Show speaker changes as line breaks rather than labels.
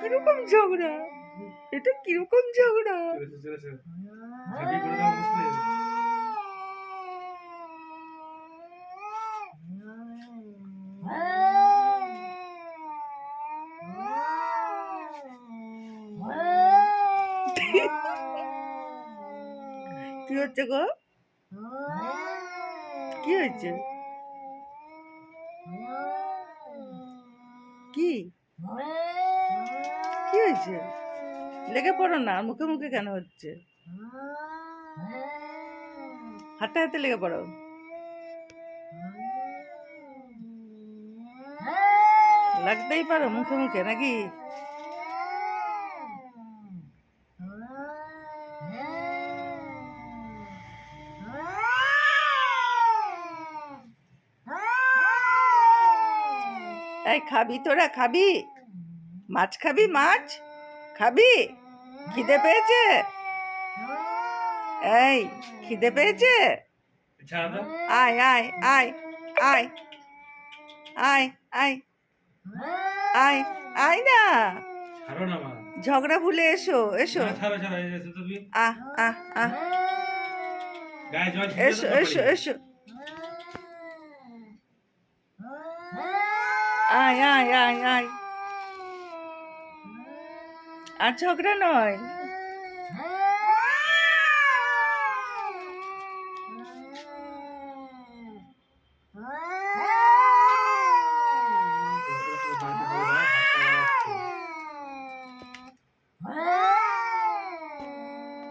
কীরকম ঝগড়া এটা কীরকম ঝগড়া? কি হচ্ছে গো? কি হয়েছে? কি? কি হয়েছে? লেগে পড়ো না, মুখে মুখে কেন হচ্ছে? হাতে হাতে লেগে পড়ো। লাগতেই পারো মুখে মুখে, নাকি? খাবি, তোরা খাবি? মাছ খাবি মাছ? খাবি? খিদে পেয়েছে? এই খিদে পেয়েছে? আয় আয় আয় আয় আয় আয় আয় আয় না। ঝগড়া ভুলে এসো এসো। আহ আহ আহ। এসো এসো এসো। আয় আয় আয় আয়। আর ঝগড়া নয়।